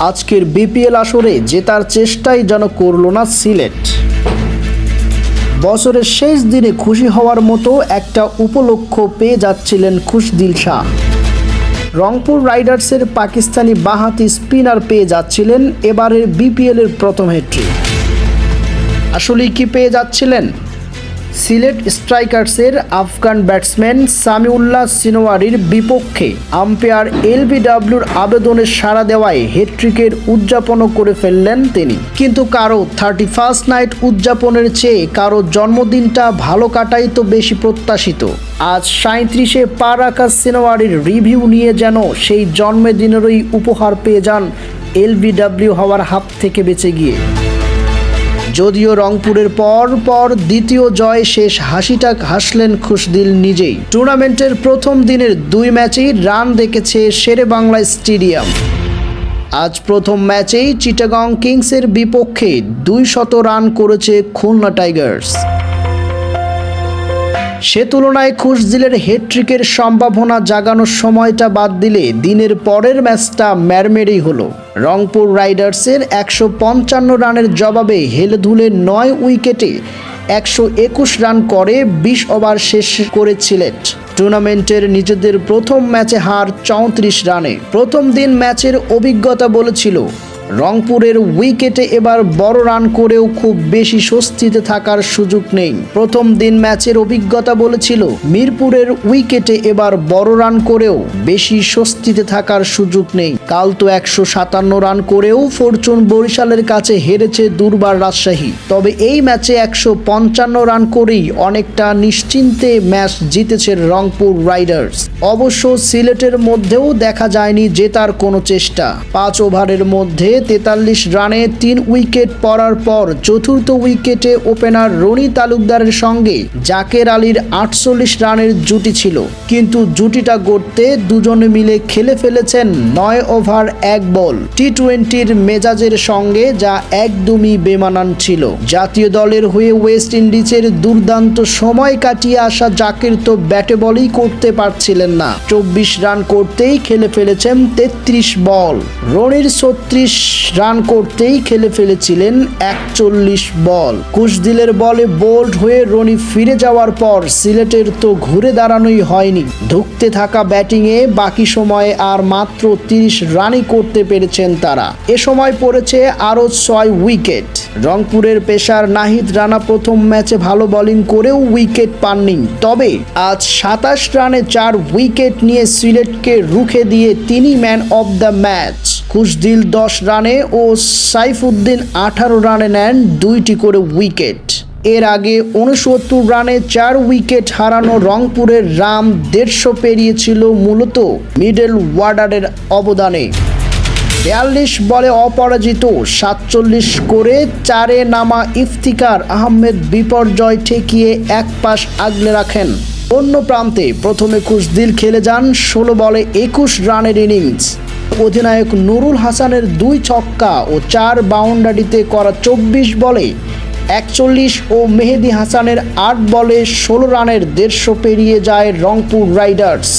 আজকের বিপিএল আসরে জেতার চেষ্টাই যেন করল না সিলেট। বছরের শেষ দিনে খুশি হওয়ার মতো একটা উপলক্ষ পেয়ে যাচ্ছিলেন খুশদিল শাহ। রংপুর রাইডার্সের পাকিস্তানি বাহাতি স্পিনার পেয়ে যাচ্ছিলেন এবারের বিপিএলের প্রথম হ্যাট্রিক আসলেই কি পেয়ে যাচ্ছিলেন? সিলেট স্ট্রাইকার্সের আফগান ব্যাটসম্যান সামিউল্লাহ সিনোয়ারির বিপক্ষে আম্পায়ার এলবিডব্লিউর আবেদনে সাড়া দেওয়ায় হেট্রিকের উদযাপনও করে ফেললেন তিনি। কিন্তু কারও থার্টি ফার্স্ট নাইট উদযাপনের চেয়ে কারও জন্মদিনটা ভালো কাটাই তো বেশি প্রত্যাশিত। আজ সাঁত্রিশে পা রাখা সিনোয়ারির রিভিউ নিয়ে যেন সেই জন্মদিনেরই উপহার পেয়ে যান এলবিডব্লিউ হওয়ার হাত থেকে বেঁচে গিয়ে। যদিও রংপুরের পর পর দ্বিতীয় জয় শেষ হাসিটা হাসলেন খুশদিল নিজেই। টুর্নামেন্টের প্রথম দিনের দুই ম্যাচেই রান দেখেছে শেরে বাংলা স্টেডিয়াম। আজ প্রথম ম্যাচেই চিটাগং কিংসের বিপক্ষে দুই শত রান করেছে খুলনা টাইগার্স। সে তুলনায় খুশদিলের হেট্রিকের সম্ভাবনা জাগানোর সময়টা বাদ দিলে দিনের পরের ম্যাচটা ম্যারমেরেই হলো। রংপুর রাইডার্সের একশো পঞ্চান্ন রানের জবাবে হেলধুলে নয় উইকেটে একশো একুশ রান করে বিশ ওভার শেষ করেছিলেন। টুর্নামেন্টের নিজেদের প্রথম ম্যাচে হার চৌত্রিশ রানে। প্রথম দিন ম্যাচের অভিজ্ঞতা বলেছিল রংপুরের উইকেটে এবার বড় রান করেও খুব বেশি স্বস্তিতে থাকার সুযোগ নেই। প্রথম দিন ম্যাচের অভিজ্ঞতা বলেছিল, মিরপুরের উইকেটে এবার বড় রান করেও বেশি স্বস্তিতে থাকার সুযোগ নেই। কাল তো একশো সাতান্ন রান করেও ফরচুন বরিশালের কাছে হেরেছে দুর্বার রাজশাহী। তবে এই ম্যাচে একশো পঞ্চান্ন রান করেই অনেকটা নিশ্চিন্তে ম্যাচ জিতেছে রংপুর রাইডার্স। অবশ্য সিলেটের মধ্যেও দেখা যায়নি জেতার কোনো চেষ্টা। পাঁচ ওভারের মধ্যে তেতাল্লিশ রানে তিন উইকেট পড়ার পর চতুর্থ উইকেটে ওপেনার রনি তালুকদারের সঙ্গে জাকের আলীর আটচল্লিশ রানের জুটি ছিল। কিন্তু জুটিটা গড়তে দুজনে মিলে খেলে ফেলেছেন নয় ওভার, এক বল। টি টোয়েন্টির মেজাজের সঙ্গে যা একদমই বেমানান ছিল। জাতীয় দলের হয়ে ওয়েস্ট ইন্ডিজের দুর্দান্ত সময় কাটিয়ে আসা জাকের তো ব্যাটে বলই করতে পারছিলেন না। চব্বিশ রান করতেই খেলে ফেলেছেন তেত্রিশ বল। রনির ছত্রিশ রান করতেই খেলে ফেলেছিলেন একচল্লিশ বল। কুশদিলের বলে বোল্ড হয়ে রনি ফিরে যাওয়ার পর সিলেটের তো ঘুরে দাঁড়ানোই হয়নি। ধুকতে থাকা ব্যাটিংয়ে বাকি সময়ে আর মাত্র তিরিশ রানই করতে পেরেছেন তারা। এ সময় পড়েছে আরও ছয় উইকেট। রংপুরের পেশার নাহিদ রানা প্রথম ম্যাচে ভালো বোলিং করেও উইকেট পাননি। তবে আজ সাতাশ রানে চার উইকেট নিয়ে সিলেটকে রুখে দিয়ে তিনি man of the match. Khushdil দশ রানে ও সাইফুদ্দিন আঠারো রানে নেন দুইটি করে উইকেট। এর আগে উনসত্তর রানে চার উইকেট হারানো রংপুরের রাম দেড়শো পেরিয়েছিল মূলত মিডল ওয়ার্ডারের অবদানে। বিয়াল্লিশ বলে অপরাজিত, সাতচল্লিশ করে চারে নামা ইফতিকার আহমেদ বিপর্যয় ঠেকিয়ে এক পাশ আগলে রাখেন। অন্য প্রান্তে প্রথমে কুশদিল খেলে যান, ষোলো বলে একুশ রানের ইনিংস। অধিনায়ক নুরুল হাসানের দুই ছক্কা ও চার বাউন্ডারিতে করা চব্বিশ বলে একচল্লিশ ও মেহেদি হাসানের আট বলে ষোলো রানের দেড়শো পেরিয়ে যায় রংপুর রাইডার্স।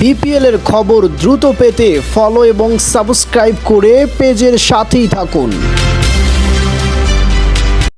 বিপিএলের খবর দ্রুত পেতে ফলো এবং সাবস্ক্রাইব করে পেজের সাথেই থাকুন।